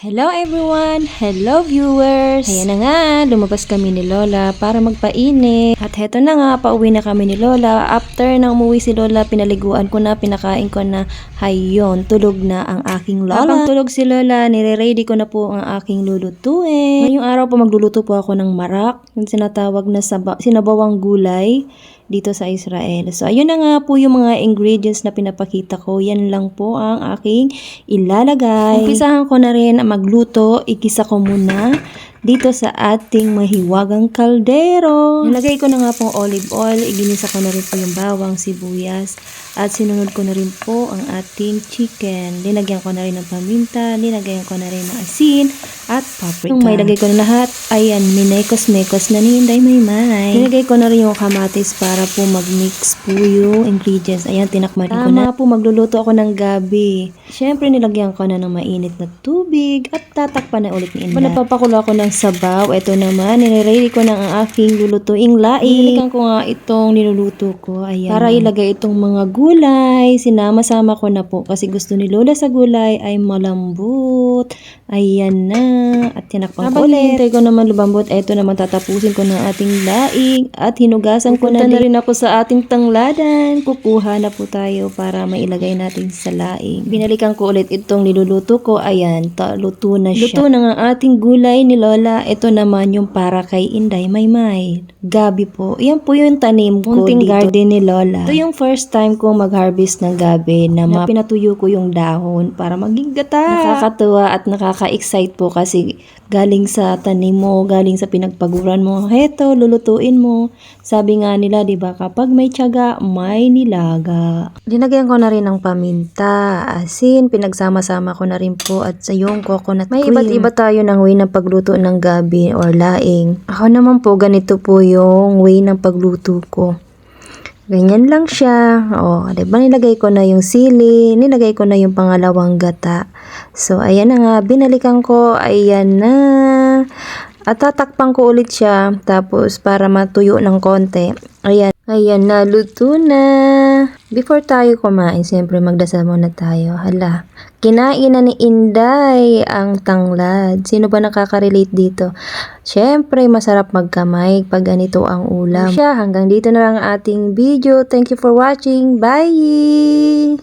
Hello everyone! Hello viewers! Ayan na nga, lumabas kami ni Lola para magpainit. At heto na nga, pauwi na kami ni Lola. After na umuwi si Lola, pinaliguan ko na, pinakain ko na. Hayon, tulog na ang aking Lola. Habang tulog si Lola, nire-ready ko na po ang aking lulutuin. Ngayong araw po magluluto po ako ng marak, yung sinatawag na sinabawang gulay dito sa Israel. So, ayun na nga po yung mga ingredients na pinapakita ko. Yan lang po ang aking ilalagay. Umpisahan ko na rin magluto. Igisa ko muna dito sa ating mahiwagang kaldero. Nilagay ko na nga pong olive oil. Iginisa ko na rin po yung bawang, sibuyas. At sinunod ko na rin po ang ating chicken. Linagyan ko na rin ng paminta. Linagyan ko na rin ng asin at paprika. Yung may lagay ko na lahat, ayan, minekos-mekos na ni Inday Maymay. Nilagay ko na rin yung kamatis para po mag-mix po yung ingredients. Ayan, tinakman ko na. po, magluluto ako ng gabi. Siyempre, nilagyan ko na ng mainit na tubig at tatakpan na ulit ni Inday. Napapakulo ako ng sabaw. Ito naman, nire-ready ko na ang aking lulutuing laing. Nilikan ko nga itong niluluto ko. Ayan. Para ilagay itong mga gulay. Sinama-sama ko na po kasi gusto ni Lola sa gulay ay malambot. Ayan na. At tinakpan ko ulit. Habang ko naman lumambot, eto naman tatapusin ko na ating laing at hinugasan ko na, rin ako sa ating tangladan. Kukuha na po tayo para mailagay natin sa laing. Binalikan ko ulit itong niluluto ko. Ayan, ta, luto na siya. Luto na ang ating gulay ni Lola. Ito naman yung para kay Inday Maymay. Gabi po. Yan po yung tanim ko Munting dito. garden ni Lola. Ito yung first time ko mag-harvest ng gabi na, ma- pinatuyo ko yung dahon para maging gata. Nakakatuwa at nakaka-excite po kasi galing sa tanim mo, galing sa pinagpaguran mo. Heto, lulutuin mo. Sabi nga nila, di ba, kapag may tiyaga, may nilaga. Dinagyan ko na rin ng paminta, asin, pinagsama-sama ko na rin po at sa yung coconut may cream. May iba't iba tayo ng way ng pagluto ng gabi or laing. Ako naman po, ganito po yung way ng pagluto ko. Ganyan lang siya. O, di ba nilagay ko na yung sili, nilagay ko na yung pangalawang gata. So, ayan na nga, binalikan ko, ayan na. At tatakpan ko ulit siya, tapos para matuyo ng konti. Ayan, ayan na, luto na. Before tayo kumain, siyempre magdasal muna tayo. Hala, kinain na ni Inday ang tanglad. Sino ba nakaka-relate dito? Siyempre, masarap magkamay pag ganito ang ulam. Siya, hanggang dito na lang ang ating video. Thank you for watching. Bye!